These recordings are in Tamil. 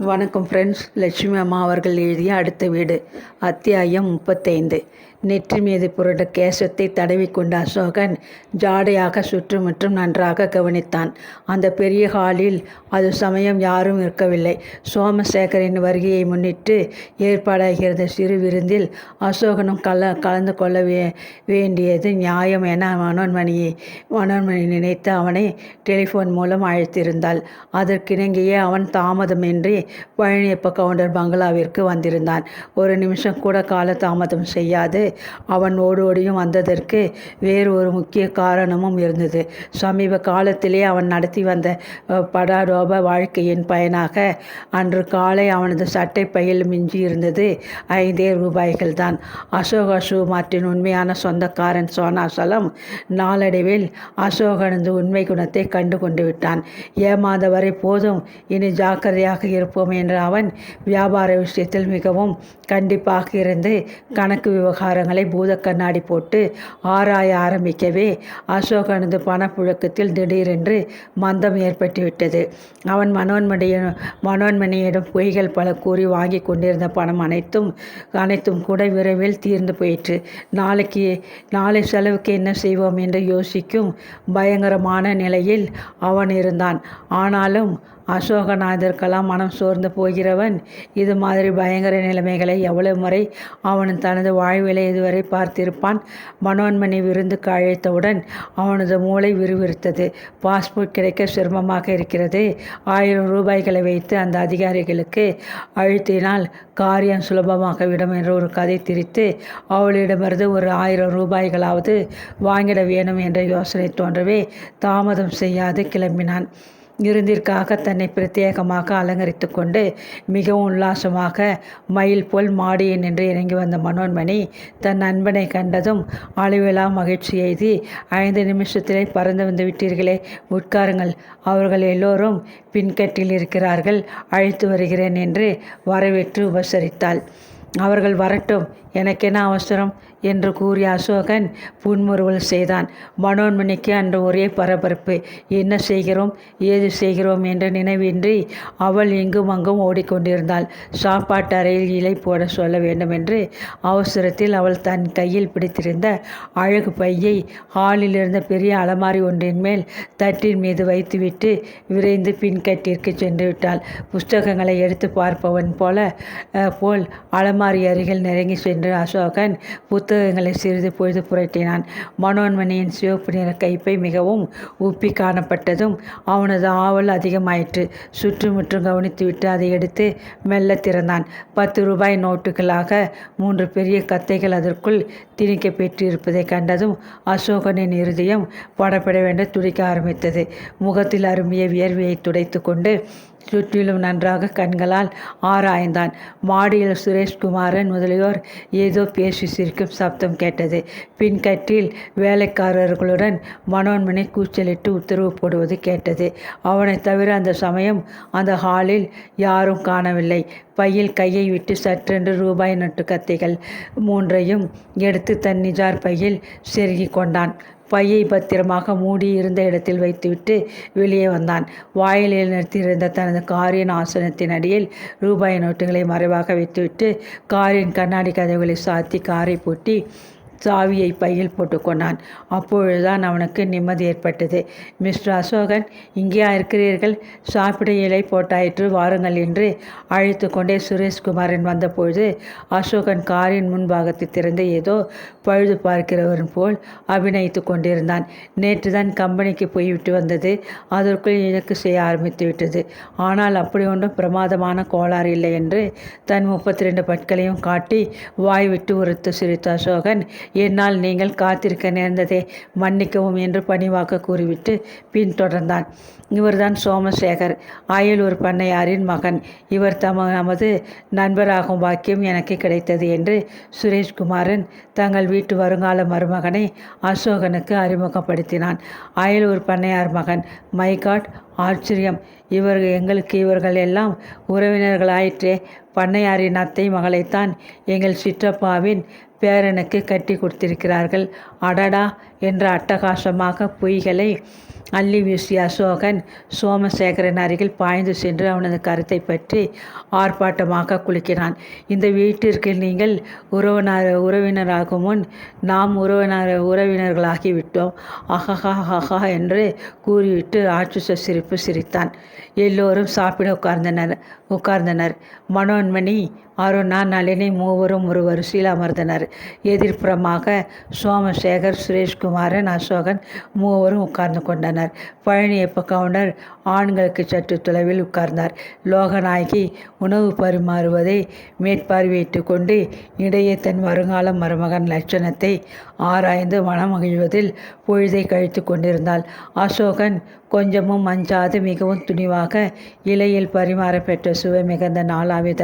வணக்கம் ஃப்ரெண்ட்ஸ் லட்சுமி அம்மா அவர்கள் எழுதிய அடுத்த வீடு அத்தியாயம் முப்பத்தைந்து. நெற்றி மீது புரண்ட கேசத்தை தடவிக்கொண்ட அசோகன் ஜாடையாக சுற்றுமுற்றும் நன்றாக கவனித்தான். அந்த பெரிய ஹாலில் அது சமயம் யாரும் இருக்கவில்லை. சோமசேகரின் வருகையை முன்னிட்டு ஏற்பாடாகிறது சிறு விருந்தில் அசோகனும் கல கலந்து கொள்ள வே வேண்டியது நியாயம் என மனோன்மணியை மனோன்மணி நினைத்து அவனை டெலிஃபோன் மூலம் அழைத்திருந்தாள். அதற்கிணங்கியே அவன் தாமதமின்றி பழனியப்ப கவுண்டர் பங்களாவிற்கு வந்திருந்தான். ஒரு நிமிஷம் கூட கால தாமதம் செய்யாது. அவன் ஓடோடியும் வந்ததற்கு வேறு ஒரு முக்கிய காரணமும் இருந்தது. சமீப காலத்திலே அவன் நடத்தி வந்த படாரோப படாடோப வாழ்க்கையின் பயனாக அன்று காலை அவனது சட்டை பையில் மிஞ்சி இருந்தது ஐந்தே ரூபாய்கள் தான். அசோகா ஷூ உண்மையான சொந்தக்காரன் சோனாசலம் நாளடைவில் அசோகனது உண்மை குணத்தை கண்டு கொண்டு விட்டான். ஏமாந்தவரை போதும் இனி ஜாக்கிரதையாக இருப்போம் என்ற அவன் வியாபார விஷயத்தில் மிகவும் கண்டிப்பாக இருந்து கணக்கு விவகாரம் விவகாரங்களை பூதக்கண்ணாடி போட்டு ஆராய ஆரம்பிக்கவே அசோகனது பணப்புழக்கத்தில் திடீரென்று மந்தம் ஏற்பட்டுவிட்டது. அவன் மனோன்மணிய மனோன்மணியிடம் பொய்கள் பல கூறி வாங்கி கொண்டிருந்த பணம் அனைத்தும் அனைத்தும் கூட விரைவில் தீர்ந்து போயிற்று. நாளைக்கு நாளை செலவுக்கு என்ன செய்வோம் என்று யோசிக்கும் பயங்கரமான நிலையில் அவன் இருந்தான். ஆனாலும் அசோகநாதருக்கெல்லாம் மனம் சோர்ந்து போகிறவன். இது மாதிரி பயங்கர நிலைமைகளை எவ்வளவு முறை அவன் தனது வாழ்விலை இதுவரை பார்த்திருப்பான். மனோன்மணி விருந்துக்கு அழைத்தவுடன் அவனது மூளை விறுவிறுத்தது. பாஸ்போர்ட் கிடைக்க சிரமமாக இருக்கிறது. ஆயிரம் ரூபாய்களை வைத்து அந்த அதிகாரிகளுக்கு அழுத்தினால் காரியம் சுலபமாக விடும் என்று ஒரு கதை திரித்து அவளிடமிருந்து ஒரு ஆயிரம் ரூபாய்களாவது வாங்கிட வேணும் என்ற யோசனை தோன்றவே தாமதம் செய்யாது கிளம்பினான். விருந்திற்காக தன்னை பிரத்யேகமாக அலங்கரித்து கொண்டு மிகவும் உல்லாசமாக மயில் போல் மாடியை நின்று இறங்கி வந்த மனோன்மணி தன் நண்பனை கண்டதும் அளவிலா மகிழ்ச்சி எய்தி ஐந்து நிமிஷத்திலே பறந்து வந்து விட்டீர்களே உட்காருங்கள். அவர்கள் எல்லோரும் பின்கட்டில் இருக்கிறார்கள். அழைத்து வருகிறேன் என்று வரவேற்று உபசரித்தாள். அவர்கள் வரட்டும். எனக்கென்ன அவசரம்? என்று கூறிய அசோகன் புன்முறுவல் செய்தான். மனோன்மணிக்கு அன்று ஒரே பரபரப்பு. என்ன செய்கிறோம்? ஏது செய்கிறோம்? என்ற நினைவின்றி அவள் இங்கும் அங்கும் ஓடிக்கொண்டிருந்தாள். சாப்பாட்டு அறையில் இலை போட சொல்ல வேண்டும் என்று அவசரத்தில் அவள் தன் கையில் பிடித்திருந்த அழகு பையை ஹாலில் இருந்த பெரிய அலமாரி ஒன்றின் மேல் தட்டின் மீது வைத்துவிட்டு விரைந்து பின்கட்டிற்கு சென்று விட்டாள். புஸ்தகங்களை எடுத்து பார்ப்பவன் போல போல் அலமாரி அருகில் நெருங்கி சென்று அசோகன் புத்தகங்களை சிறிது பொழுது புரட்டினான். மனோன்மணியின் சிவப்பு நிற கைப்பை மிகவும் உப்பி காணப்பட்டதும் அவனது ஆவல் அதிகமாயிற்று. சுற்றுமுற்றும் கவனித்துவிட்டு அதை எடுத்து மெல்ல திறந்தான். பத்து ரூபாய் நோட்டுகளாக மூன்று பெரிய கத்தைகள் அதற்குள் திணிக்க பெற்றிருப்பதை கண்டதும் அசோகனின் இருதயம் வேண்டும் துடிக்க ஆரம்பித்தது. முகத்தில் அரும்பிய வியர்வையை துடைத்து கொண்டு சுற்றிலும் நன்றாக கண்களால் ஆராய்ந்தான். மாடியில் சுரேஷ்குமாரன் முதலியோர் ஏதோ பேசி சிரிக்கும் சப்தம் கேட்டது. பின் கட்டில் வேலைக்காரர்களுடன் மனோன்மணி கூச்சலிட்டு உத்தரவு போடுவது கேட்டது. அவனைத் தவிர அந்த சமயம் அந்த ஹாலில் யாரும் காணவில்லை. பையில் கையை விட்டு சற்றென்று ரூபாய் நட்டு கத்தைகள் மூன்றையும் எடுத்து தன் நிஜார் பையில் செருகிக் கொண்டான். பையை பத்திரமாக மூடி இருந்த இடத்தில் வைத்துவிட்டு வெளியே வந்தான். வாயிலில் நிறுத்தியிருந்த தனது காரின் ஆசனத்தின் அடியில் ரூபாய் நோட்டுகளை மறைவாக வைத்துவிட்டு காரின் கண்ணாடி கதவுகளை சாத்தி காரை பூட்டி சாவியை பையில் போட்டுக்கொண்டான். அப்பொழுதுதான் அவனுக்கு நிம்மதி ஏற்பட்டது. மிஸ்டர் அசோகன் இங்கேயா இருக்கிறீர்கள்? சாப்பிட இலை போட்டாயிற்று வாருங்கள் என்று அழைத்து கொண்டே சுரேஷ்குமாரன் வந்தபொழுது அசோகன் காரின் முன்பாகத்தை திறந்து ஏதோ பழுது பார்க்கிறவன் போல் அபிநயித்து கொண்டிருந்தான். நேற்று தான் கம்பெனிக்கு போய்விட்டு வந்தது. அதற்குள் இலக்கு செய்ய ஆரம்பித்து விட்டது. ஆனால் அப்படி ஒன்றும் பிரமாதமான கோளாறு இல்லை என்று தன் முப்பத்தி ரெண்டு பற்களையும் காட்டி வாய் விட்டு உரத்து சிரித்த அசோகன் என்னால் நீங்கள் காத்திருக்க நேர்ந்ததே. மன்னிக்கவும் என்று பணிவாக்க கூறிவிட்டு பின்தொடர்ந்தான் இவர்தான் சோமசேகர். அயலூர் பண்ணையாரின் மகன். இவர் தம நமது நண்பராகும் வாக்கியம் எனக்கு கிடைத்தது என்று சுரேஷ்குமாரன் தங்கள் வீட்டு வருங்கால மருமகனை அசோகனுக்கு அறிமுகப்படுத்தினான். அயலூர் பண்ணையார் மகன். மைகாட் ஆச்சரியம். இவர்கள் எங்களுக்கு இவர்கள் எல்லாம் உறவினர்களாயிற்றே. பண்ணையாரின் அத்தை மகளைத்தான் எங்கள் சிற்றப்பாவின் பேரனுக்கு கட்டி கொடுத்திருக்கிறார்கள். அடடா! என்ற அட்டகாசமாக பொய்களை அள்ளி வீசிய அசோகன் சோமசேகரன் அருகில் பாய்ந்து சென்று அவனது கருத்தை பற்றி ஆர்ப்பாட்டமாக குலுக்கினான். இந்த வீட்டிற்கு நீங்கள் உறவினர் உறவினராகும் முன் நாம் உறவினர் உறவினர்களாகிவிட்டோம். அஹஹா ஹஹா என்று கூறிவிட்டு ஆட்சிச சிரிப்பு சிரித்தான். எல்லோரும் சாப்பிட உட்கார்ந்தனர் உட்கார்ந்தனர். மனோன்மணி அருணா நளினி மூவரும் ஒரு வரிசையில் அமர்ந்தனர் எதிர்ப்புறமாக சோமசேகர் சுரேஷ்குமாரன் அசோகன் மூவரும் உட்கார்ந்து கொண்டனர். பழனியப்ப கவுண்டர் ஆண்களுக்கு சற்று தொலைவில் உட்கார்ந்தார். லோகநாயகி உணவு பரிமாறுவதை மேற்பார்வையிட்டு கொண்டு இடையே தன் வருங்கால மருமகன் லட்சணத்தை ஆராய்ந்து மனமகிழ்வதில் பொழுதை கழித்து கொண்டிருந்தாள். அசோகன் கொஞ்சமும் அஞ்சாது மிகவும் துணிவாக இலையில் பரிமாறப்பெற்ற சுவை மிகுந்த நாலாவித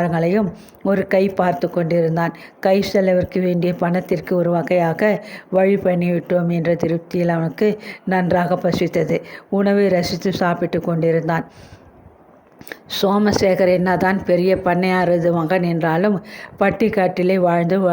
பலகாரங்களையும் ஒரு கை பார்த்து கொண்டிருந்தான். கை செலவிற்கு வேண்டிய பணத்திற்கு ஒரு வகையாக வழி பண்ணிவிட்டோம் என்ற திருப்தியில் அவனுக்கு நன்றாக பசித்தது. உணவை ரசித்து சாப்பிட்டு கொண்டிருந்தான். சோமசேகர் என்னதான் பெரிய பண்ணையாரது மகன் என்றாலும் பட்டிக்காட்டிலே வாழ்ந்து வ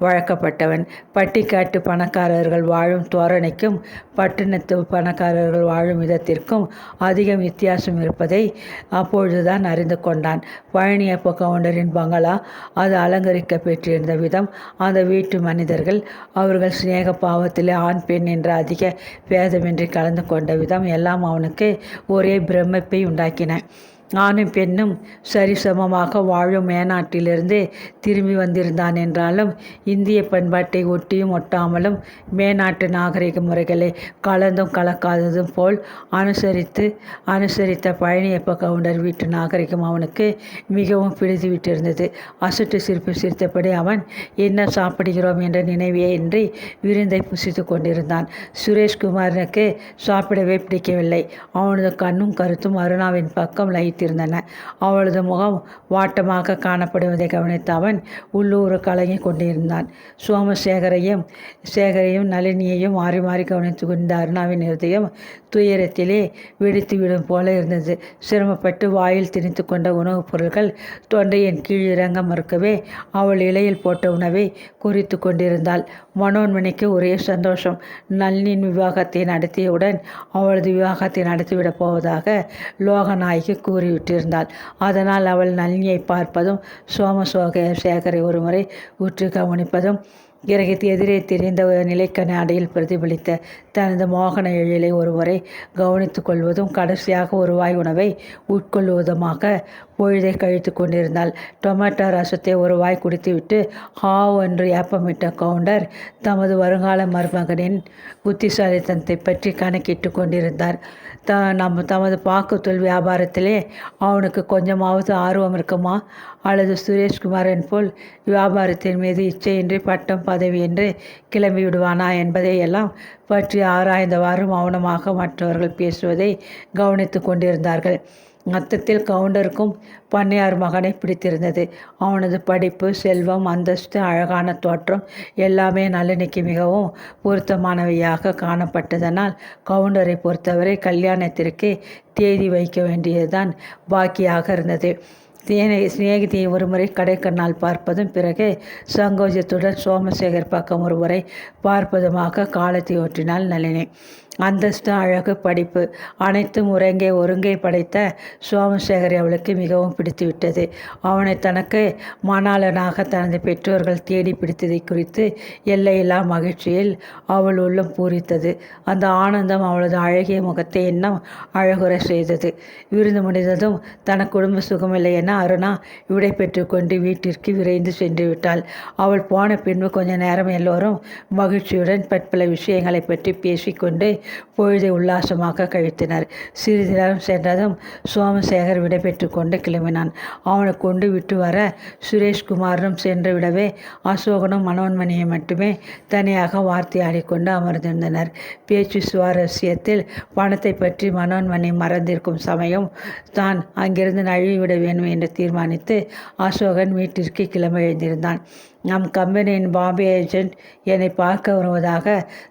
வழக்கப்பட்டவன். பட்டிக்காட்டு பணக்காரர்கள் வாழும் தோரணைக்கும் பட்டினத்து பணக்காரர்கள் வாழும் விதத்திற்கும் அதிகம் வித்தியாசம் இருப்பதை அப்பொழுதுதான் அறிந்து கொண்டான். பழனியப்ப கவுண்டரின் பங்களா அது அலங்கரிக்க பெற்றிருந்த விதம் அந்த வீட்டு மனிதர்கள் அவர்கள் சிநேக பாவத்திலே ஆண் பெண் என்ற அதிக பேதமின்றி கலந்து கொண்ட விதம் எல்லாம் அவனுக்கு ஒரே பிரமிப்பை உண்டாக்கின. ஆணும் பெண்ணும் சரிசமமாக வாழும் மேனாட்டிலிருந்து திரும்பி வந்திருந்தான் என்றாலும் இந்திய பண்பாட்டை ஒட்டியும் ஒட்டாமலும் மேனாட்டு நாகரிக முறைகளை கலந்தும் கலக்காததும் போல் அனுசரித்து அனுசரித்த பழனியப்ப கவுண்டர் வீட்டு நாகரிகம் அவனுக்கு மிகவும் பிடித்து விட்டிருந்தது அசட்டு சிரிப்பு சிரித்தபடி அவன் என்ன சாப்பிடுகிறோம்? என்ற நினைவே இன்றி விருந்தை புசித்து கொண்டிருந்தான். சுரேஷ்குமாரனுக்கு சாப்பிடவே பிடிக்கவில்லை. அவனது கண்ணும் கருத்தும் அருணாவின் பக்கம் லைட் வைத்திருந்தன. அவளது முகம் வாட்டமாக காணப்படுவதை கவனித்த அவன் உள்ளூர் கலங்கி கொண்டிருந்தான். சோமசேகரையும் சேகரையும் நளினியையும் மாறி மாறி கவனித்து கொண்ட அருணாவின் இருதயம் துயரத்திலே வெடித்துவிடும் போல இருந்தது. சிரமப்பட்டு வாயில் திணித்து கொண்ட உணவுப் பொருட்கள் தொண்டையின் கீழ் இறங்க மறுக்கவே அவள் இலையில் போட்ட உணவை குறித்து கொண்டிருந்தாள். மனோன்மணிக்கு ஒரே சந்தோஷம். நளினின் விவாகத்தை நடத்தியவுடன் அவளது விவாகத்தை நடத்திவிடப் போவதாக லோகநாயகி கூறிவிட்டிருந்தாள். அதனால் அவள் நளினியை பார்ப்பதும் சோமசோக சேகரை ஒருமுறை உற்று கவனிப்பதும் கிரகித்து எதிரே தெரிந்த நிலைக்கண அடையில் பிரதிபலித்த தனது மோகன எழிலை ஒருவரை கவனித்துக் கொள்வதும் கடைசியாக ஒரு வாய் உணவை உட்கொள்வதுமாக பொழுதை கழித்து கொண்டிருந்தாள். டொமேட்டோ ரசத்தை ஒரு வாய் குடித்துவிட்டு ஹாவ் என்று ஏப்பமிட்ட கவுண்டர் தமது வருங்கால மருமகனின் புத்திசாலித்தனத்தை பற்றி கணக்கிட்டு கொண்டிருந்தார். த நம்ம தமது பாக்குத்தொல் வியாபாரத்திலே அவனுக்கு கொஞ்சமாவது ஆர்வம் இருக்குமா? அல்லது சுரேஷ்குமாரன் போல் வியாபாரத்தின் மீது இச்சையின்றி பட்டம் பதவி என்று கிளம்பி விடுவானா என்பதை எல்லாம் பற்றி ஆராய்ந்தவாறு மௌனமாக மற்றவர்கள் பேசுவதை கவனித்து கொண்டிருந்தார்கள். மொத்தத்தில் கவுண்டருக்கும் பண்ணையார் மகனை பிடித்திருந்தது. அவனது படிப்பு செல்வம் அந்தஸ்து அழகான தோற்றம் எல்லாமே நளினிக்கு மிகவும் பொருத்தமானவையாக காணப்பட்டதனால் கவுண்டரை பொறுத்தவரை கல்யாணத்திற்கு தேதி வைக்க வேண்டியதுதான் பாக்கியாக இருந்தது. தேனை சிநேகிதியை ஒருமுறை கடைக்கண்ணால் பார்ப்பதும் பிறகு சங்கோஜத்துடன் சோமசேகர் பக்கம் ஒருமுறை பார்ப்பதுமாக காலத்தை ஒற்றினாள் நளினி. அந்தஸ்து அழகு படிப்பு அனைத்தும் ஒருங்கே ஒருங்கே படைத்த சோமசேகரை அவளுக்கு மிகவும் பிடித்துவிட்டது. அவனை தனக்கு மணாளனாக தனது பெற்றோர்கள் தேடி பிடித்ததை குறித்து எல்லையில்லா மகிழ்ச்சியில் அவள் உள்ளம் பூரித்தது. அந்த ஆனந்தம் அவளது அழகிய முகத்தை இன்னும் அழகுற செய்தது. விருந்து முடிந்ததும் தன குடும்ப சுகமில்லை என அருணா விடை பெற்றுக்கொண்டு வீட்டிற்கு விரைந்து சென்று விட்டாள். அவள் போன பின்பு கொஞ்ச நேரம் எல்லோரும் மகிழ்ச்சியுடன் பற்பல விஷயங்களை பற்றி பேசிக்கொண்டு பொழுதை உல்லாசமாக கழித்தனர். சிறிது நேரம் சென்றதும் சோமசேகர் விடைபெற்று கொண்டு கிளம்பினான். அவனை கொண்டு விட்டு வர சுரேஷ்குமாரனும் சென்று விடவே அசோகனும் மனோன்மணியை மட்டுமே தனியாக வார்த்தையாடிக்கொண்டு அமர்ந்திருந்தனர். பேச்சு சுவாரஸ்யத்தில் பணத்தை பற்றி மனோன்மணி மறந்திருக்கும் சமயம் தான் அங்கிருந்து நழுவிவிட வேண்டும் என்று தீர்மானித்து அசோகன் வீட்டிற்கு கிளம்ப எழுந்திருந்தான். நம் கம்பெனியின் பாம்பே ஏஜென்ட் என்னை பார்க்க வருவதாக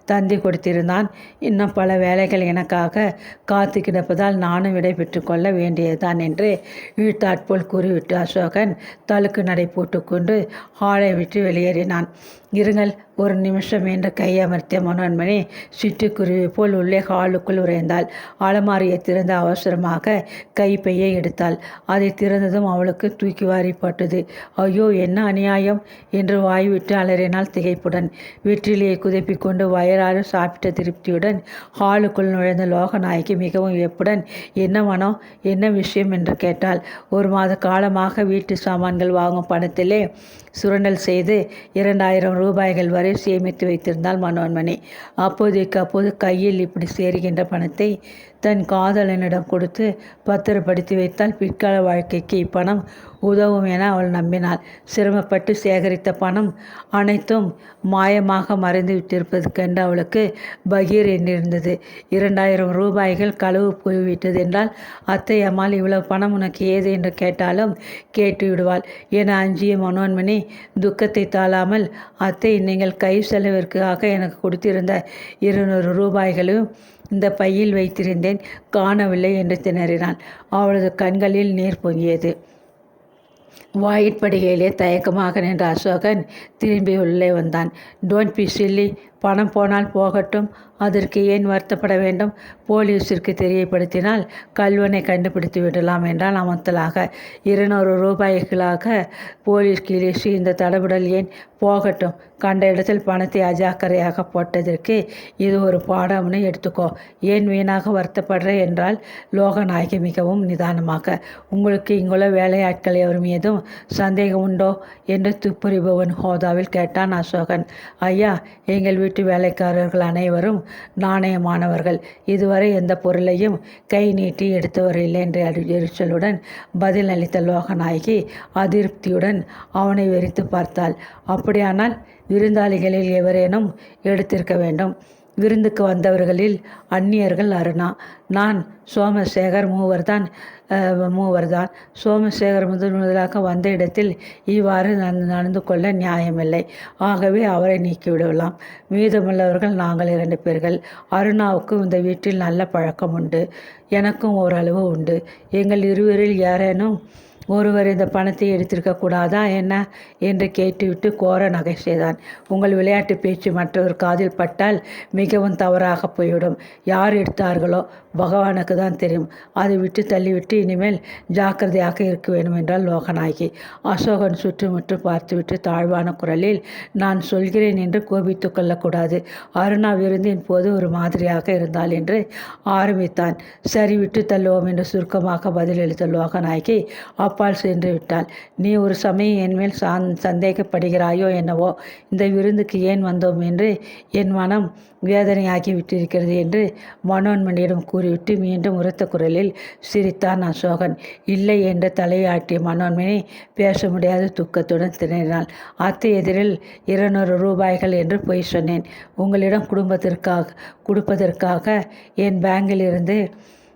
தந்தி கொடுத்திருந்தான். இன்னும் பல வேலைகள் எனக்காக காத்து கிடப்பதால் நானும் விடைபெற்று கொள்ள வேண்டியதுதான் என்று இழுத்தாற்போல் கூறிவிட்டு அசோகன் தழுக்கு நடை போட்டுக்கொண்டு ஹாலை விட்டு வெளியேறினான். இருங்கள் ஒரு நிமிஷம் என்று கையமர்த்திய மனோன்மணி சிட்டுக்குருவி போல் உள்ளே ஹாலுக்குள் உறைந்தாள். அலமாரியை திறந்து அவசரமாக கைப்பையை எடுத்தாள். அதை திறந்ததும் அவளுக்கு தூக்கி வாரி போட்டது. ஐயோ என்ன அநியாயம்? என்று வாய்விட்டு அலறினாள் திகைப்புடன். வெற்றிலையை குதப்பிக் கொண்டு வயறாறு சாப்பிட்ட திருப்தியுடன் ஹாலுக்குள் நுழைந்த லோகநாயகி மிகவும் வியப்புடன் என்ன மனம் என்ன விஷயம்? என்று கேட்டாள். ஒரு மாத காலமாக வீட்டு சாமான்கள் வாங்கும் பணத்திலே சுரண்டல் செய்து இரண்டாயிரம் ரூபாய்கள் வரை சேமித்து வைத்திருந்தாள் மனோன்மணி. அப்போதைக்கு அப்போது கையில் இப்படி சேருகின்ற பணத்தை தன் காதலனிடம் கொடுத்து பத்திரப்படுத்தி வைத்தால் பிற்கால வாழ்க்கைக்கு இப்பணம் உதவும் என அவள் நம்பினாள். சிரமப்பட்டு சேகரித்த பணம் அனைத்தும் மாயமாக மறைந்து விட்டிருப்பது கண்டு அவளுக்கு பகீர் என்றிருந்தது இரண்டாயிரம் ரூபாய்கள் களவு போய்விட்டது என்றால் அத்தை அம்மாள் இவ்வளவு பணம் உனக்கு ஏது? என்று கேட்டாலும் கேட்டு விடுவாள். என அஞ்சிய மனோன்மணி துக்கத்தை தாழாமல் அத்தை நீங்கள் கை செலவிற்காக எனக்கு கொடுத்திருந்த இருநூறு ரூபாய்களும் இந்த பையில் வைத்திருந்தேன். காணவில்லை என்று திணறினான். அவளது கண்களில் நீர் பொங்கியது. வாயிற்படிகையிலே தயக்கமாக நின்ற அசோகன் திரும்பி உள்ளே வந்தான். டோன்ட் பி சில்லி பணம் போனால் போகட்டும். அதற்கு ஏன் வருத்தப்பட வேண்டும்? போலீஸிற்கு தெரியப்படுத்தினால் கல்வனை கண்டுபிடித்து விடலாம் என்றால் அமர்த்தலாக இருநூறு ரூபாய்களாக போலீஸ் கிளீசி இந்த தடபுடல் ஏன் போகட்டும்? கண்ட இடத்தில் பணத்தை அஜாக்கரையாக போட்டதற்கு இது ஒரு பாடம்னு எடுத்துக்கோ. ஏன் வீணாக வருத்தப்படுற என்றால் லோகநாயகி மிகவும் நிதானமாக. உங்களுக்கு இங்குள்ள வேலையாட்கள் எவரும் ஏதும் சந்தேகம் உண்டோ? என்று துப்புரிபவன் ஹோதாவில் கேட்டான் அசோகன். ஐயா எங்கள் வீட்டு வேலைக்காரர்கள் அனைவரும் நாணயமானவர்கள். இதுவரை எந்த பொருளையும் கை நீட்டி எடுத்தவர் இல்லை என்ற எரிச்சலுடன் பதில் அளித்த லோகநாயகி அதிருப்தியுடன் அவனை வெறித்து பார்த்தாள். அப்படியானால் விருந்தாளிகளில் எவரேனும் எடுத்திருக்க வேண்டும். விருந்துக்கு வந்தவர்களில் அந்நியர்கள் அருணா. நான் சோமசேகர் மூவர் தான் மூவர் தான் சோமசேகர் முதன் முதலாக வந்த இடத்தில் இவ்வாறு நடந்து கொள்ள நியாயமில்லை. ஆகவே அவரை நீக்கிவிடலாம். மீதமுள்ளவர்கள் நாங்கள் இரண்டு பேர்கள். அருணாவுக்கும் இந்த வீட்டில் நல்ல பழக்கம் உண்டு. எனக்கும் ஓரளவு உண்டு. எங்கள் இருவரில் யாரேனும் ஒருவர் இந்த பணத்தை எடுத்திருக்க கூடாதா? என்ன? என்று கேட்டுவிட்டு கோர நகை செய்தான் உங்கள் விளையாட்டு பேச்சு மற்றவர் காதில் பட்டால் மிகவும் தவறாக போய்விடும். யார் எடுத்தார்களோ? பகவானுக்கு தான் தெரியும். அதை விட்டு தள்ளிவிட்டு இனிமேல் ஜாக்கிரதையாக இருக்க வேண்டும் என்றால் லோகநாயகி. அசோகன் சுற்றுமுற்றும் பார்த்துவிட்டு தாழ்வான குரலில் நான் சொல்கிறேன் என்று கோபித்து கொள்ளக்கூடாது. அருணா விருந்தின் போது ஒரு மாதிரியாக இருந்தால் என்று ஆரம்பித்தான். சரி விட்டு தள்ளுவோம் என்று சுருக்கமாக பதிலளித்த லோகநாயகி அப்பால் சென்று விட்டாள். நீ ஒரு சமயம் என்மேல் சாந் சந்தேகப்படுகிறாயோ என்னவோ? இந்த விருந்துக்கு ஏன் வந்தோம்? என்று என் மனம் வேதனையாகி விட்டிருக்கிறது என்று மனோன்மணியிடம் கூறிவிட்டு மீண்டும் உரத்த குரலில் சிரித்தான் அசோகன் இல்லை என்று தலையாட்டிய மனோன்மணி பேச முடியாத துக்கத்துடன் திணறினாள். அத்தை எதிரில் இருநூறு ரூபாய்கள் என்று பொய் சொன்னேன். உங்களிடம் குடும்பத்திற்காக கொடுப்பதற்காக என் பேங்கில் இருந்து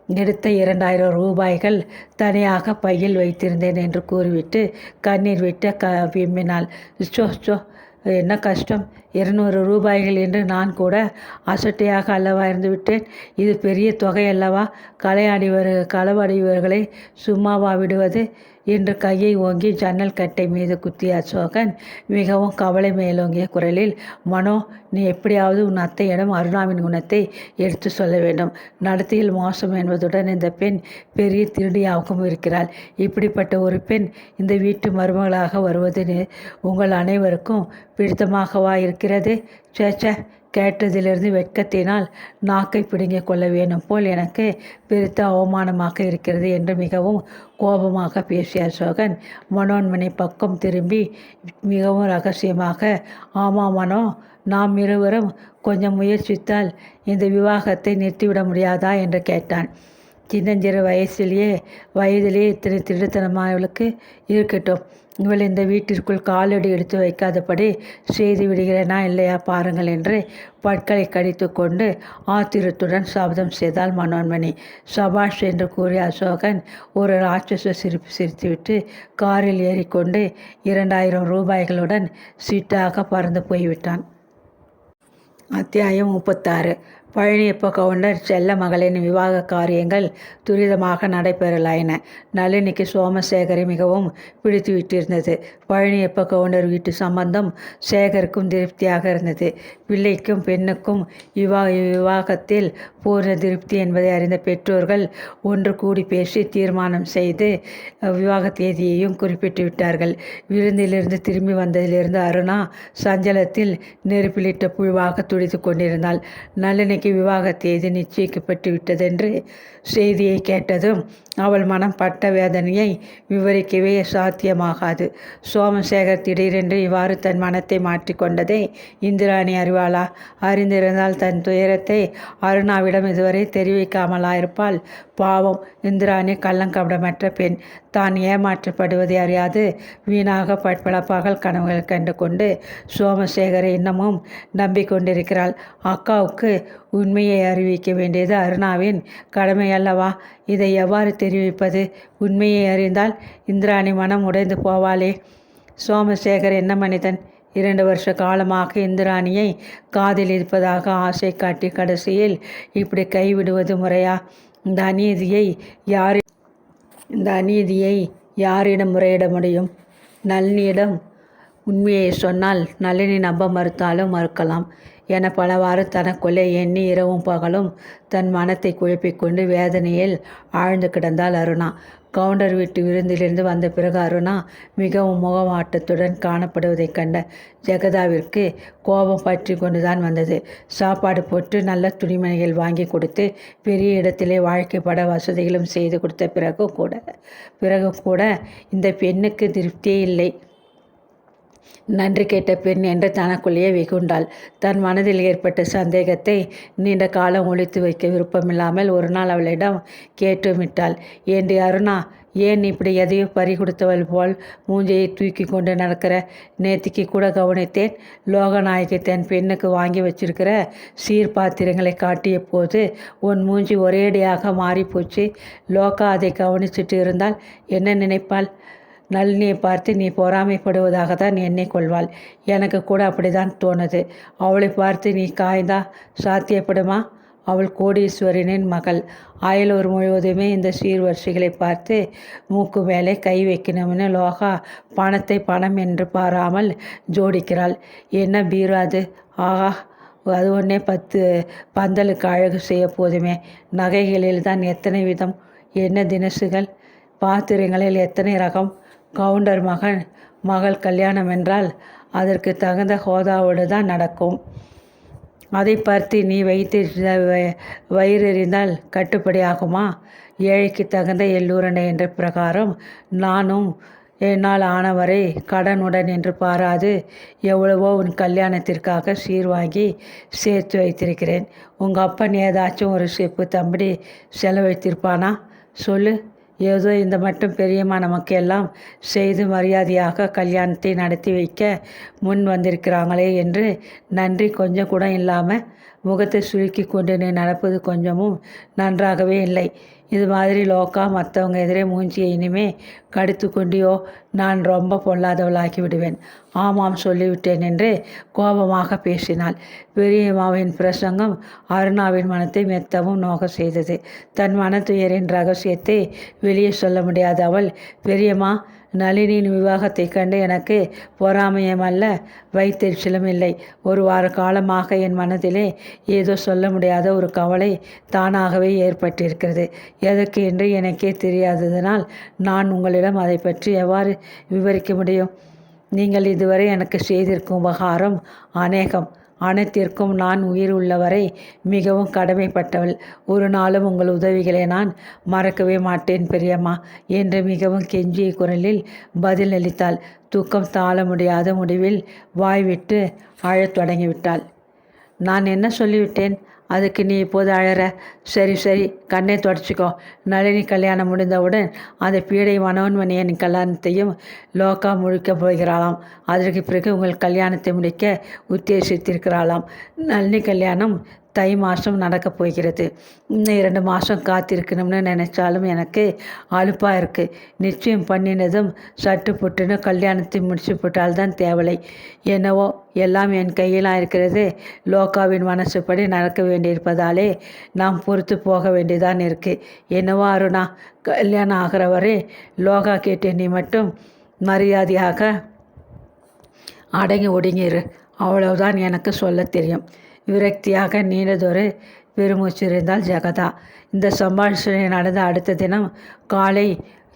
எடுத்த இரண்டாயிரம் ரூபாய்கள் தனியாக பையில் வைத்திருந்தேன் என்று கூறிவிட்டு கண்ணீர் விட்டு க விம்மினாள். சோ சோ என்ன கஷ்டம்? இருநூறு ரூபாய்கள் என்று நான் கூட அசட்டையாக அல்லவா இருந்து விட்டேன்? இது பெரிய தொகை அல்லவா? கலையாடிவர் களவாடியவர்களை சும்மாவா விடுவது? என்று கையை ஓங்கி ஜன்னல் கட்டை மீது குத்திய அசோகன் மிகவும் கவலை மேலோங்கிய குரலில் மனோ நீ எப்படியாவது உன் அத்தையிடம் அருணாவின் குணத்தை எடுத்து சொல்ல வேண்டும். நடத்தியில் மோசம் என்பதுடன் இந்த பெண் பெரிய திருடியாகவும் இருக்கிறாள். இப்படிப்பட்ட ஒரு பெண் இந்த வீட்டு மருமகளாக வருவது உங்கள் அனைவருக்கும் பிடித்தமாகவா இருக்கிறது? சேச்ச கேட்டதிலிருந்து வெட்கத்தினால் நாக்கை பிடுங்கிக் கொள்ள வேணும் போல் எனக்கு பெருத்த அவமானமாக இருக்கிறது என்று மிகவும் கோபமாக பேசிய அசோகன் மனோன்மனை பக்கம் திரும்பி மிகவும் ரகசியமாக ஆமாம் மனோ நாம் இருவரும் கொஞ்சம் முயற்சித்தால் இந்த விவாகத்தை நிறுத்திவிட முடியாதா? என்று கேட்டான். சின்னஞ்சிறு வயசிலேயே வயதிலேயே இத்தனை திருட்டுத்தனமாக இருக்கட்டும். இவள் இந்த வீட்டிற்குள் காலடி எடுத்து வைக்காதபடி செய்து விடுகிறேனா இல்லையா பாருங்கள் என்று பற்களை கடித்து கொண்டு ஆத்திரத்துடன் சபதம் செய்தாள் மனோன்மணி. சபாஷ் என்று கூறிய அசோகன் ஒரு ராட்சச சிரிப்பு சிரித்துவிட்டு காரில் ஏறிக்கொண்டு இரண்டாயிரம் ரூபாய்களுடன் சீட்டாக பறந்து போய்விட்டான். அத்தியாயம் முப்பத்தாறு. பழனியப்ப கவுண்டர் செல்ல மகளின் விவாக காரியங்கள் துரிதமாக நடைபெறலாயின நளினிக்கு சோமசேகரை மிகவும் பிடித்து விட்டிருந்தது. பழனியப்ப கவுண்டர் வீட்டு சம்பந்தம் சேகருக்கும் திருப்தியாக இருந்தது. பிள்ளைக்கும் பெண்ணுக்கும் விவா விவாகத்தில் பூர்ண திருப்தி என்பதை அறிந்த பெற்றோர்கள் ஒன்று கூடி பேசி தீர்மானம் செய்து விவாக தேதியையும் குறிப்பிட்டு விட்டார்கள். விருந்திலிருந்து திரும்பி வந்ததிலிருந்து அருணா சஞ்சலத்தில் நெருப்பிலிட்ட புழுவாக துடித்து கொண்டிருந்தாள். நளினிக்கு விவாக தேதி நிச்சயிக்கப்பட்டு விட்டதென்று செய்தியை கேட்டதும் அவள் மனம் பட்ட வேதனையை விவரிக்கவே சாத்தியமாகாது. சோமசேகர் திடீரென்று இவ்வாறு தன் மனத்தை மாற்றிக்கொண்டதை இந்திராணி அறிவாளா? அறிந்திருந்தால் தன் துயரத்தை அருணாவிடம் இதுவரை தெரிவிக்காமலாயிருப்பாள். பாவம் இந்திராணி கள்ளங்கபடமற்ற பெண். தான் ஏமாற்றப்படுவதை அறியாது. வீணாக பற்பல பகல் கனவுகள் கண்டு கொண்டு சோமசேகரை இன்னமும் நம்பிக்கொண்டிருக்கிறாள். அக்காவுக்கு உண்மையை அறிவிக்க வேண்டியது அருணாவின் கடமை அல்லவா இதை எவ்வாறு தெரிவிப்பது உண்மையை அறிந்தால் இந்திராணி மனம் உடைந்து போவாளே. சோமசேகர் என்ன மனிதன்? இரண்டு வருஷ காலமாக இந்திராணியை காதில் இருப்பதாக ஆசை காட்டி கடைசியில் இப்படி கைவிடுவது முறையா? இந்த அநீதியை யார் இந்த அநீதியை யாரிடம் முறையிட முடியும்? நளினியிடம் உண்மையை சொன்னால் நளினி நம்ப மறுத்தாலும் மறுக்கலாம். என பலவாறு தனக்குள்ளே எண்ணி இரவும் பகலும் தன் மனத்தை குழப்பிக்கொண்டு வேதனையில் ஆழ்ந்து கிடந்தாள் அருணா. கவுண்டர் வீட்டு விருந்திலிருந்து வந்த பிறகு அருணா மிகவும் முகமாட்டத்துடன் காணப்படுவதைக் கண்ட ஜெகதாவிற்கு கோபம் பற்றி கொண்டுதான் வந்தது. சாப்பாடு போட்டு நல்ல துணிமணிகள் வாங்கி கொடுத்து பெரிய இடத்திலே வாழ்க்கைப்பட வசதிகளும் செய்து கொடுத்த பிறகு கூட பிறகு கூட இந்த பெண்ணுக்கு திருப்தியே இல்லை. நன்றி கேட்ட பெண் என்று தனக்குள்ளேயே வெகுண்டாள். தன் மனதில் ஏற்பட்ட சந்தேகத்தை நீண்ட காலம் ஒழித்து வைக்க விருப்பமில்லாமல் ஒரு நாள் அவளிடம் கேட்டுமிட்டாள் ஏண்டி அருணா ஏன் இப்படி எதையோ பறி கொடுத்தவள் போல் மூஞ்சையை தூக்கி கொண்டு நடக்கிற? நேத்திக்கு கூட கவனித்தேன். லோகநாயகி தன் பெண்ணுக்கு வாங்கி வச்சிருக்கிற சீர்பாத்திரங்களை காட்டிய போது உன் மூஞ்சி ஒரேடியாக மாறிப்போச்சு. லோகா அதை கவனிச்சிட்டு இருந்தால் என்ன நினைப்பாள்? நளினியை பார்த்து நீ பொறாமைப்படுவதாக தான் எண்ணிக்கொள்வாள் எனக்கு கூட அப்படிதான் தோணுது. அவளை பார்த்து நீ காய்ந்தா சாத்தியப்படுமா? அவள் கோடீஸ்வரனின் மகள். அயலூர் முழுவதுமே இந்த சீர்வரிசைகளை பார்த்து மூக்கு மேலே கை வைக்கணும்னு லோகா பணத்தை பணம் என்று பாராமல் ஜோடிக்கிறாள். என்ன பீராது அது? ஆஹா அது ஒன்றே பத்து பந்தலுக்கு அழகு செய்ய போதுமே. நகைகளில் தான் எத்தனை விதம்? என்ன தினசுகள்? பாத்திரங்களில் எத்தனை ரகம்? கவுண்டர் மகன் மகள் கல்யாணம் என்றால் அதற்கு தகுந்த ஹோதாவோடு தான் நடக்கும். அதை பார்த்து நீ வைத்து வயிறெறிந்தால் கட்டுப்படி ஆகுமா? ஏழைக்கு தகுந்த எல்லூரனை என்ற பிரகாரம் நானும் என்னால் ஆனவரை கடனுடன் என்று பாராது எவ்வளவோ உன் கல்யாணத்திற்காக சீர் வாங்கி சேர்த்து வைத்திருக்கிறேன். உங்கள் அப்பன் ஏதாச்சும் ஒரு செப்பு தம்படி செலவழித்திருப்பானா? சொல்லு. ஏதோ இந்த மட்டும் பெரியம்மா நமக்கு எல்லாம் செய்து மரியாதையாக கல்யாணத்தை நடத்தி வைக்க முன் வந்திருக்கிறாங்களே என்று நன்றி கொஞ்சம் கூட இல்லாமல் முகத்தை சுருக்கி கொண்டு நீ நடப்பது கொஞ்சமும் நன்றாகவே இல்லை. இது மாதிரி லோக்கா மற்றவங்க எதிரே மூஞ்சியை இனிமே கடித்து கொண்டியோ நான் ரொம்ப பொல்லாதவளாக்கி விடுவேன். ஆமாம் சொல்லிவிட்டேன் என்று கோபமாக பேசினாள். பெரியம்மாவின் பிரசங்கம் அருணாவின் மனத்தை மெத்தவும் நோக செய்தது. தன் மனத்துயரின் ரகசியத்தை வெளியே சொல்ல முடியாத. அவள் பெரியம்மா நளினியின் விவாகத்தை கண்டு எனக்கு பொறாமையமல்ல அல்ல இல்லை. ஒரு வார காலமாக என் மனதிலே ஏதோ சொல்ல முடியாத ஒரு கவலை தானாகவே ஏற்பட்டிருக்கிறது. எதற்கு என்று எனக்கே தெரியாததனால் நான் உங்களிடம் அதை பற்றி எவ்வாறு விவரிக்க முடியும்? நீங்கள் இதுவரை எனக்கு செய்திருக்கும் உபகாரம் அநேகம். அனைத்திற்கும் நான் உயிர் உள்ளவரை மிகவும் கடமைப்பட்டவள். ஒரு நாளும் உங்கள் உதவிகளை நான் மறக்கவே மாட்டேன் பெரியம்மா என்று மிகவும் கெஞ்சிய குரலில் பதில் அளித்தாள் தூக்கம் தாழ முடியாத முடிவில் வாய்விட்டு அழத் தொடங்கிவிட்டாள். நான் என்ன சொல்லிவிட்டேன்? அதுக்கு நீ இப்போது அழற. சரி சரி கண்ணை தொடச்சிக்கோ. நளினி கல்யாணம் முடிந்தவுடன் அந்த பீடை மனோன்மணியின் கல்யாணத்தையும் லோக்கா முழிக்க போகிறாளாம். அதற்கு பிறகு உங்கள் கல்யாணத்தை முடிக்க உத்தேசித்திருக்கிறாளாம். நளினி கல்யாணம் தை மாதம் நடக்கப் போகிறது. இன்னும் இரண்டு மாதம் காத்திருக்கணும்னு நினச்சாலும் எனக்கு அலுப்பாக இருக்குது நிச்சயம் பண்ணினதும் சட்டு புட்டுன்னு கல்யாணத்தை முடிச்சு போட்டால்தான் தேவலை. என்னவோ எல்லாம் என் கையிலாம் இருக்கிறது. லோகாவின் மனசுப்படி நடக்க வேண்டியிருப்பதாலே நாம் பொறுத்து போக வேண்டியதான் இருக்குது என்னவோ அருணா கல்யாணம் ஆகிற வரை லோகா கேட்டு நீ மட்டும் மரியாதையாக அடங்கி ஒடுங்கிரு. அவ்வளவுதான் எனக்கு சொல்ல தெரியும். விரக்தியாக நீண்டதொரு பெருமூச்சு இருந்தால் ஜெகதா. இந்த சம்பாஷணை நடந்த அடுத்த தினம் காலை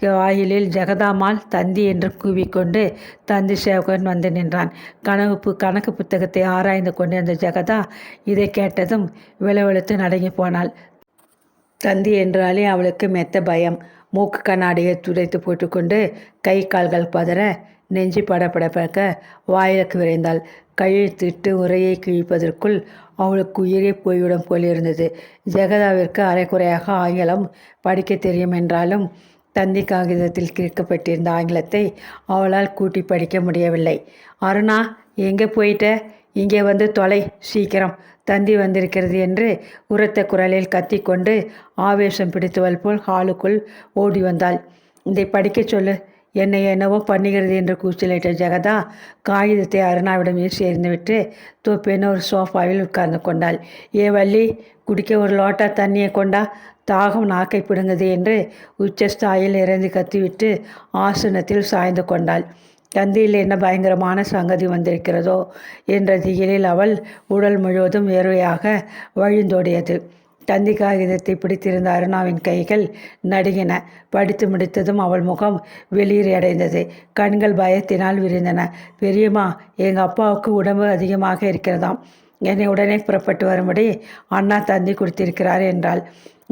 வாயிலில் ஜெகதாமால் தந்தி என்று கூவிக்கொண்டு தந்தி சேவகன் வந்து நின்றான். கனவு கணக்கு புத்தகத்தை ஆராய்ந்து கொண்டிருந்த ஜெகதா இதை கேட்டதும் விளவெழுத்து நடங்கி போனாள். தந்தி என்றாலே அவளுக்கு மெத்த பயம். மூக்கு கண்ணாடியை துடைத்து போட்டுக்கொண்டு கை கால்கள் பதற நெஞ்சு படபடப்பக்க வாயிலுக்கு விரைந்தாள். கையெழுத்திட்டு உரையை கிழிப்பதற்குள் அவளுக்கு உயிரே போய்விடும் போலிருந்தது. ஜெகதாவிற்கு அரைக்குறையாக ஆங்கிலம் படிக்க தெரியும் என்றாலும் தந்தி காகிதத்தில் கிறுக்கப்பட்டிருந்த ஆங்கிலத்தை அவளால் கூட்டி படிக்க முடியவில்லை. அருணா எங்கே போயிட்ட? இங்கே வந்து தொலை சீக்கிரம். தந்தி வந்திருக்கிறது என்று உரத்த குரலில் கத்திக்கொண்டு ஆவேசம் பிடித்தவள் போல் ஹாலுக்குள் ஓடி வந்தாள். இதை படிக்கச் சொல்லு. என்னை என்னவோ பண்ணுகிறது என்று கூச்சலிட்ட ஜெகதா காகிதத்தை அருணாவிடம் வீசி எறிந்துவிட்டு ஒரு சோஃபாவில் உட்கார்ந்து கொண்டாள். ஏ வள்ளி குடிக்க ஒரு லோட்டா தண்ணியை கொண்டா தாகம் நாக்கை பிடுங்குது என்று உச்சஸ்தாயில் இறந்து கத்திவிட்டு ஆசனத்தில் சாய்ந்து கொண்டாள். தந்தியில் என்ன பயங்கரமான சங்கதி வந்திருக்கிறதோ என்ற திகிலில் அவள் உடல் முழுவதும் வேர்வையாக வழிந்தோடியது. தந்தி காகிதத்தை பிடித்திருந்த அருணாவின் கைகள் நடுங்கின. படித்து முடித்ததும் அவள் முகம் வெளியீர் அடைந்தது கண்கள் பயத்தினால் விரிந்தன. பெரியம்மா எங்கள் அப்பாவுக்கு உடம்பு அதிகமாக இருக்கிறதாம். என்னை உடனே புறப்பட்டு வரும்படி அண்ணா தந்தி கொடுத்திருக்கிறார் என்றாள்.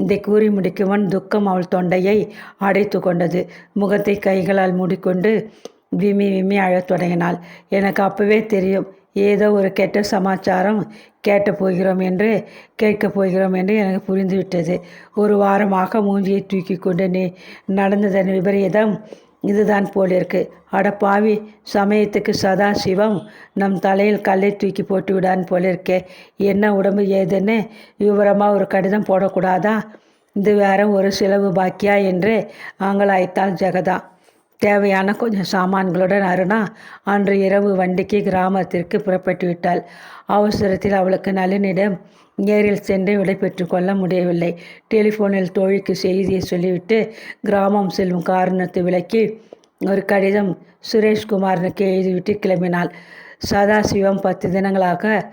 இதை கூறி முடிக்கும் முன் துக்கம் அவள் தொண்டையை அடைத்து கொண்டது. முகத்தை கைகளால் மூடிக்கொண்டு விம்மி விம்மி அழத் தொடங்கினாள். எனக்கு அப்பவே தெரியும். ஏதோ ஒரு கெட்ட சமாச்சாரம் கேட்ட போகிறோம் என்று கேட்கப் போகிறோம் என்று எனக்கு புரிந்துவிட்டது. ஒரு வாரமாக மூஞ்சியை தூக்கி கொண்டு நீ நடந்ததன் விபரீதம் இதுதான் போலிருக்கு. அட பாவி சமயத்துக்கு சதா சிவம். நம் தலையில் கல்லை தூக்கி போட்டு விடான் போலிருக்கே. என்ன உடம்பு ஏதுன்னு விவரமாக ஒரு கடிதம் போடக்கூடாதா? இது வேற ஒரு செலவு பாக்கியா என்று ஆங்கலாய்த்தாள் ஜெகதா. தேவையான கொஞ்சம் சாமான்களுடன் அருணா அன்று இரவு வண்டிக்கு கிராமத்திற்கு புறப்பட்டு விட்டாள். அவசரத்தில் அவளுக்கு நளினிடம் நேரில் சென்று விடைபெற்று கொள்ள முடியவில்லை. டெலிஃபோனில் தோழிக்கு செய்தியை சொல்லிவிட்டு கிராமம் செல்லும் காரணத்தை விளக்கி ஒரு கடிதம் சுரேஷ்குமாரனுக்கு எழுதிவிட்டு கிளம்பினாள். சதாசிவம் பத்து தினங்களாக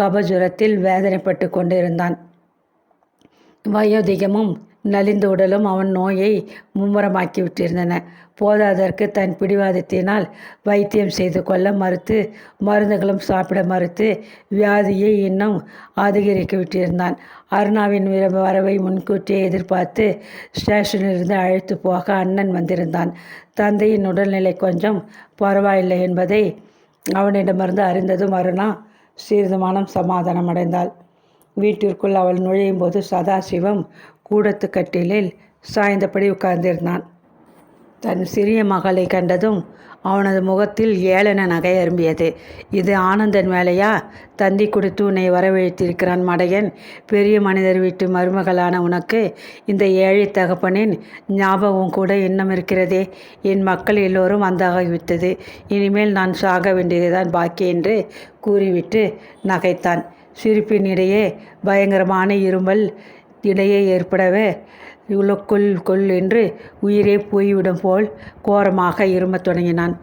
கபஜுரத்தில் வேதனைப்பட்டு கொண்டிருந்தான். வயோதிகமும் நலிந்த உடலும் அவன் நோயை மும்முரமாக்கி விட்டிருந்தன போதாதற்கு தன் பிடிவாதத்தினால் வைத்தியம் செய்து கொள்ள மறுத்து மருந்துகளும் சாப்பிட மறுத்து வியாதியை இன்னும் அதிகரிக்க விட்டிருந்தான் அருணாவின் வரவை முன்கூட்டியே எதிர்பார்த்து ஸ்டேஷனிலிருந்து அழைத்து போக அண்ணன் வந்திருந்தான். தந்தையின் உடல்நிலை கொஞ்சம் பரவாயில்லை என்பதை அவனிடமிருந்து அறிந்ததும் அருணா சிறிது மனம் சமாதானம் அடைந்தாள் வீட்டிற்குள் அவள் நுழையும் போது சதாசிவம் கூடத்து கட்டிலில் சாய்ந்தபடி உட்கார்ந்திருந்தான். தன் சிறிய மகளை கண்டதும் அவனது முகத்தில் ஏளன நகை அரும்பியது. இது ஆனந்தன் வேலையா? தந்தி கொடுத்து உன்னை வரவழைத்திருக்கிறான் மடையன். பெரிய மனிதர் வீட்டு மருமகளான உனக்கு இந்த ஏழை தகப்பனின் ஞாபகம் கூட இன்னும் இருக்கிறதே. என் மக்கள் எல்லோரும் வந்தாகிவிட்டது இனிமேல் நான் சாக வேண்டியதுதான் பாக்கி என்று கூறிவிட்டு நகைத்தான். சிரிப்பின் இடையே பயங்கரமான இருமல் இடையே ஏற்படவே கொல் கொல் என்று உயிரே போய்விடும் போல் கோரமாக இருமத் தொடங்கினான்.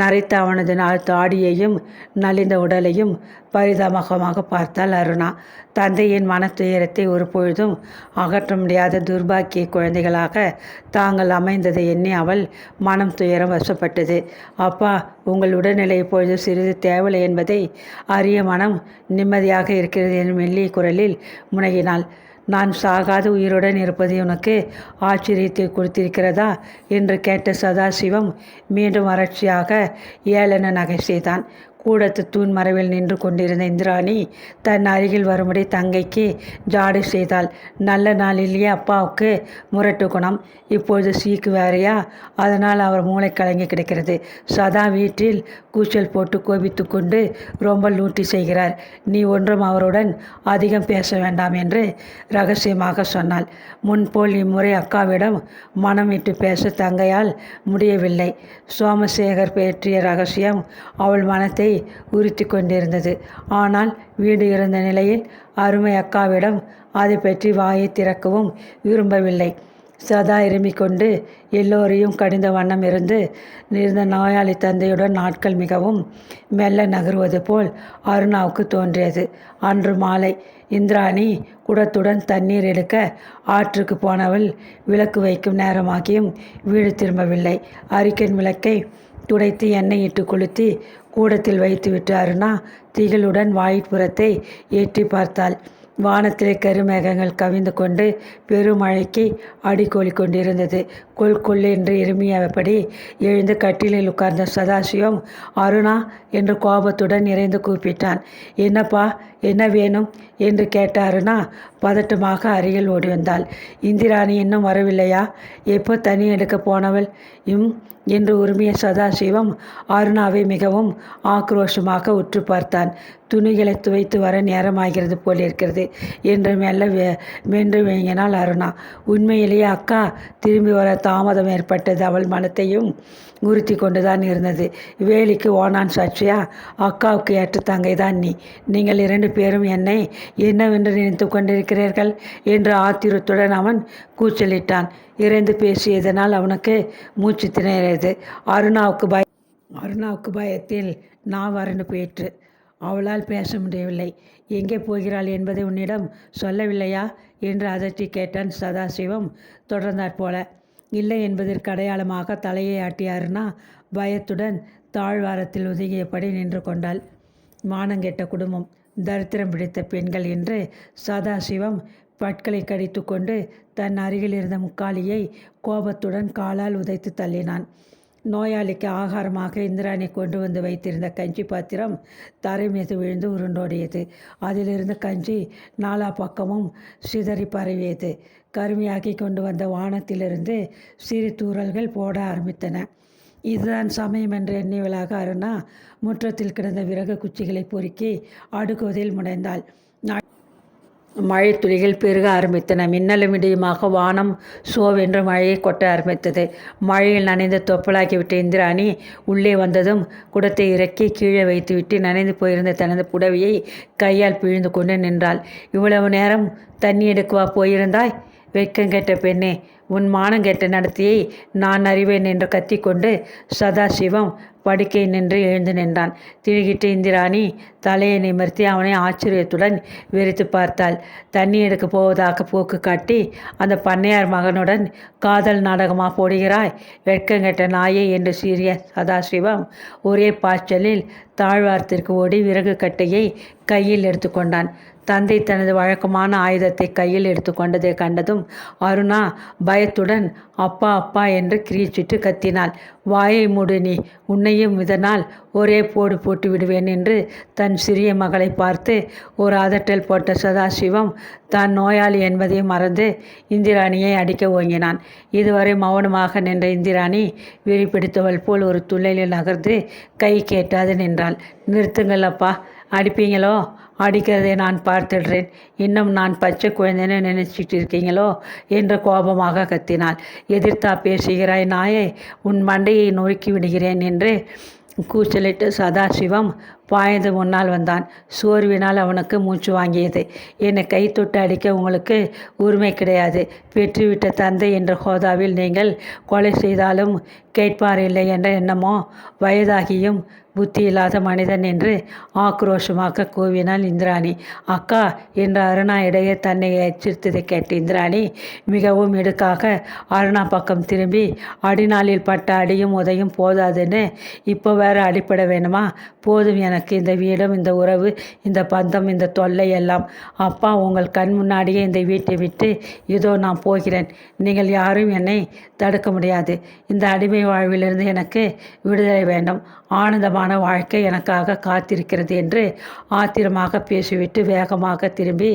நரைத்த அவனது தாடியையும் நலிந்த உடலையும் பரிதாமகமாக பார்த்தாள் அருணா. தந்தையின் மன துயரத்தை ஒரு பொழுதும் அகற்ற முடியாத துர்பாக்கிய குழந்தைகளாக தாங்கள் அமைந்ததை எண்ணி அவள் மனம் துயரம் வசப்பட்டது. அப்பா உங்கள் உடல்நிலை இப்பொழுது சிறிது தேவலை என்பதை அரிய மனம் நிம்மதியாக இருக்கிறது என் மெல்லிய குரலில் முனகினாள். நான் சாகாத உயிருடன் இருப்பது உனக்கு ஆச்சரியத்தை கொடுத்திருக்கிறதா? என்று கேட்ட சதாசிவம் மீண்டும் வறட்சியாக ஏளன நகை செய்தான் கூடத்து தூண் மறைவில் நின்று கொண்டிருந்த இந்திராணி தன் அருகில் வரும்படி தங்கைக்கு ஜாடு செய்தாள். நல்ல நாள் இல்லையே அப்பாவுக்கு. முரட்டு குணம். இப்பொழுது சீக்கு வேறையா? அதனால் அவர் மூளை கலங்கி கிடக்கிறது. சதா வீட்டில் கூச்சல் போட்டு கோபித்து கொண்டு ரொம்ப லூட்டி செய்கிறார். நீ ஒன்றும் அவருடன் அதிகம் பேச வேண்டாம் என்று ரகசியமாக சொன்னாள். முன்போல் இம்முறை அக்காவிடம் மனம் விட்டு பேச தங்கையால் முடியவில்லை. சோமசேகர் பேற்றிய ரகசியம் அவள் மனத்தை உறுத்தி கொண்டிருந்தது ஆனால் வீடு இருந்த நிலையில் அருமை அக்காவிடம் அதை பற்றி வாயை திறக்கவும் விரும்பவில்லை. சதா இருமிக்கொண்டு எல்லோரையும் கடிந்த வண்ணம் இருந்து இருந்த நோயாளி தந்தையுடன் நாட்கள் மிகவும் மெல்ல நகருவது போல் அருணாவுக்கு தோன்றியது. அன்று மாலை இந்திராணி குடத்துடன் தண்ணீர் எடுக்க ஆற்றுக்கு போனவள் விளக்கு வைக்கும் நேரமாகியும் வீடு திரும்பவில்லை. அரிக்கன் விளக்கை துடைத்து எண்ணெய் இட்டு கொளுத்தி கூடத்தில் வைத்துவிட்டு அருணா திகளுடன் வாய்ப்புறத்தை ஏற்றி பார்த்தாள். வானத்திலே கருமேகங்கள் கவிந்து கொண்டு பெருமழைக்கு அடிக்கோலி கொண்டிருந்தது. கொல் கொல் என்று இருமியபடி எழுந்து கட்டிலில் உட்கார்ந்த சதாசிவம் அருணா என்று கோபத்துடன் நிறைந்து கூப்பிட்டான். என்னப்பா என்ன வேணும் என்று கேட்டாருனா பதட்டமாக அருகில் ஓடி வந்தாள். இந்திராணி இன்னும் வரவில்லையா? எப்போ தனி எடுக்க போனவள்? இம் என்று உரிமைய சதாசிவம் அருணாவை மிகவும் ஆக்ரோஷமாக உற்று பார்த்தான். துணிகளை துவைத்து வர நேரமாகிறது போலிருக்கிறது என்று மெல்ல வே மென்று வேங்கினாள் அருணா. உண்மையிலேயே அக்கா திரும்பி வர தாமதம் ஏற்பட்டது. அவள் மனத்தையும் உறுத்தி கொண்டுதான் இருந்தது. வேலிக்கு ஓனான் சாட்சியா? அக்காவுக்கு ஏற்று தங்கை தான் நீ. நீங்கள் இரண்டு பேரும் என்னை என்னவென்று நினைத்து கொண்டிருக்கிறீர்கள்? என்று ஆத்திரத்துடன் அவன் கூச்சலிட்டான். இறைந்து பேசியதனால் அவனுக்கு மூச்சு திணறியது. அருணாவுக்கு பய அருணாவுக்கு பயத்தில் நான் வறண்டு போயிற்று. அவளால் பேச முடியவில்லை. எங்கே போகிறாள் என்பதை உன்னிடம் சொல்லவில்லையா? என்று அதட்டி கேட்டான் சதாசிவம். தொடர்ந்தாற் போல. இல்லை என்பதற்கு அடையாளமாக தலையை ஆட்டிய அருணா பயத்துடன் தாழ்வாரத்தில் ஒதுங்கியபடி நின்று கொண்டாள். மானங்கெட்ட குடும்பம் தரித்திரம் பிடித்த பெண்கள் என்று சதாசிவம் பட்களை கடித்து கொண்டு தன் அருகில் இருந்த முக்காலியை கோபத்துடன் காலால் உதைத்து தள்ளினான். நோயாளிக்கு ஆகாரமாக இந்திராணி கொண்டு வந்து வைத்திருந்த கஞ்சி பாத்திரம் தரை மீது விழுந்து உருண்டோடியது. அதிலிருந்து கஞ்சி நாலா பக்கமும் சிதறி பரவியது. கருமையாக்கி கொண்டு வந்த வானத்திலிருந்து சிறு தூறல்கள் போட ஆரம்பித்தன. இதுதான் சமயம் என்று எண்ணிவளாக அருணா முற்றத்தில் கிடந்த விறகு குச்சிகளை பொறுக்கி அடுக்குவதில் முனைந்தாள். மழை துளிகள் பெருக ஆரம்பித்தன. மின்னலும் இடியுமாக வானம் சோவென்று மழையை கொட்ட ஆரம்பித்தது. மழையில் நனைந்து தொப்பலாக்கிவிட்ட இந்திராணி உள்ளே வந்ததும் குடத்தை இறக்கி கீழே வைத்துவிட்டு நனைந்து போயிருந்த தனது புடவையை கையால் பிழிந்து கொண்டு நின்றாள். இவ்வளவு நேரம் தண்ணி எடுக்கவா போயிருந்தாய்? வெட்கங்கெட்ட பெண்ணே உன் மானங்கெட்ட நடத்தியை நான் அறிவேன் என்று கத்திக்கொண்டு சதாசிவம் படுக்கை நின்று எழுந்து நின்றான். திடுகிட்டு இந்திராணி தலையை நிமிர்த்தி அவனை ஆச்சரியத்துடன் வெறித்து பார்த்தாள். தண்ணி எடுக்க போவதாக போக்கு காட்டி அந்த பண்ணையார் மகனுடன் காதல் நாடகமாக போடுகிறாய்? வெட்கங்கெட்ட நாயே என்று சீரிய சதாசிவம் ஒரே பாய்ச்சலில் தாழ்வாரத்திற்கு ஓடி விறகு கட்டையை கையில் எடுத்துக்கொண்டான். தந்தை தனது வழக்கமான ஆயுதத்தை கையில் எடுத்துக்கொண்டதை கண்டதும் அருணா பயத்துடன் அப்பா அப்பா என்று கிரீச்சிட்டு கத்தினாள். வாயை மூடு நீ உன்னையும் இதனால் ஒரே போடு போட்டு விடுவேன் என்று தன் சிறிய மகளை பார்த்து ஒரு அதட்டல் போட்ட சதாசிவம் தான் நோயாளி என்பதையும் மறந்து இந்திராணியை அடிக்க ஓங்கினான். இதுவரை மௌனமாக நின்ற இந்திராணி விழிப்பிடித்தவள் போல் ஒரு துள்ளையில் நகர்ந்து கை கேட்டாது நின்றாள். நிறுத்துங்கள் அப்பா அடிப்பீங்களோ? அடிக்கிறதை நான் பார்த்துடுறேன். இன்னும் நான் பச்சை குழந்தைன்னு நினைச்சிட்டு இருக்கீங்களோ? என்று கோபமாக கத்தினாள். எதிர்த்தா பேசுகிறாய் நாயே உன் மண்டையை நொறுக்கி விடுகிறேன் என்று கூச்சலிட்டு சதாசிவம் பாய்ந்து முன்னால் வந்தான். சோர்வினால் அவனுக்கு மூச்சு வாங்கியது. என்னை கை தொட்டு அடிக்க உங்களுக்கு உரிமை கிடையாது. பெற்றுவிட்ட தந்தை என்ற ஹோதாவில் நீங்கள் கொலை செய்தாலும் கேட்பார் இல்லை என்ற எண்ணமோ வயதாகியும் புத்தி இல்லாத மனிதன் என்று ஆக்ரோஷமாக கூவினாள் இந்திராணி. அக்கா என்று அருணா இடையே தன்னை எச்சரித்ததை கேட்ட இந்திராணி மிகவும் இடுக்காக அருணா பக்கம் திரும்பி அடிநாளில் பட்ட அடியும் உதையும் போதாதுன்னு இப்போ வேற அடிப்பட வேணுமா? போதும் என எனக்கு இந்த வீடும் இந்த உறவு இந்த பந்தம் இந்த தொல்லை எல்லாம். அப்பா உங்கள் கண் முன்னாடியே இந்த வீட்டை விட்டு இதோ நான் போகிறேன். நீங்கள் யாரும் என்னை தடுக்க முடியாது. இந்த அடிமை வாழ்விலிருந்து எனக்கு விடுதலை வேண்டும். ஆனந்தமான வாழ்க்கை எனக்காக காத்திருக்கிறது என்று ஆத்திரமாக பேசிவிட்டு வேகமாக திரும்பி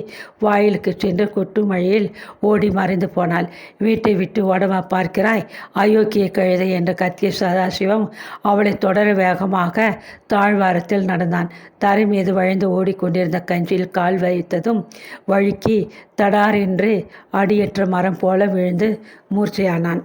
வாயிலுக்கு சென்று குட்டு மழையில் ஓடி மறைந்து போனாள். வீட்டை விட்டு உடம்ப பார்க்கிறாய்? அயோக்கிய கழுதை என்று கத்திய சதாசிவம் அவளை தொடர வேகமாக தாழ்வாரத்தில் நடந்தான். தரை மீது வழிந்து ஓடிக்கொண்டிருந்த கஞ்சியில் கால் வைத்ததும் வழுக்கி தடார் என்று அடியற்ற மரம் போல விழுந்து மூர்ச்சையானான்.